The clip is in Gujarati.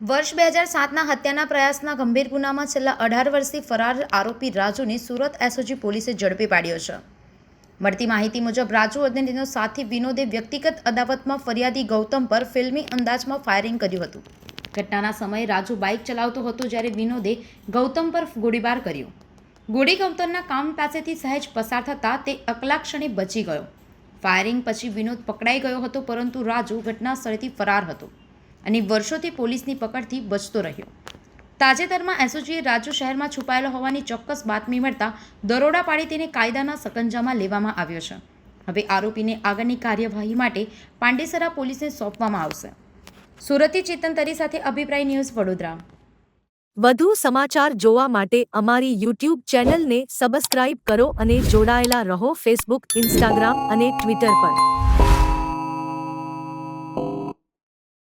વર્ષ બે હજાર સાતના હત્યાના પ્રયાસના ગંભીર ગુનામાં છેલ્લા અઢાર વર્ષથી ફરાર આરોપી રાજુને સુરત એસઓજી પોલીસે ઝડપી પાડ્યો છે. મળતી માહિતી મુજબ, રાજુ અને તેનો સાથી વિનોદે વ્યક્તિગત અદાવતમાં ફરિયાદી ગૌતમ પર ફિલ્મી અંદાજમાં ફાયરિંગ કર્યું હતું. ઘટનાના સમયે રાજુ બાઇક ચલાવતો હતો જ્યારે વિનોદે ગૌતમ પર ગોળીબાર કર્યો. ગોળી ગૌતમના કામ પાસેથી સહેજ પસાર થતાં તે અકલા ક્ષણે બચી ગયો. ફાયરિંગ પછી વિનોદ પકડાઈ ગયો હતો, પરંતુ રાજુ ઘટના સ્થળેથી ફરાર હતો. અને વર્ષોથી પોલીસની પકડથી બચતો રહ્યો. તાજેતરમાં એસઓજીએ રાજુ શહેરમાં છુપાયેલો હોવાની ચોક્કસ બાતમી મળતા દરોડા પાડી તેને કાયદાના સકંજામાં લેવામાં આવ્યો છે. હવે આરોપીને આગળની કાર્યવાહી માટે પાંડેસરા પોલીસને સોંપવામાં આવશે. સુરતી ચેતન તરી સાથે અભિપ્રાય ન્યૂઝ વડોદરા. વધુ સમાચાર જોવા માટે અમારી યુટ્યુબ ચેનલને સબસ્ક્રાઇબ કરો અને જોડાયેલા રહો ફેસબુક, ઇન્સ્ટાગ્રામ અને ટ્વિટર પર.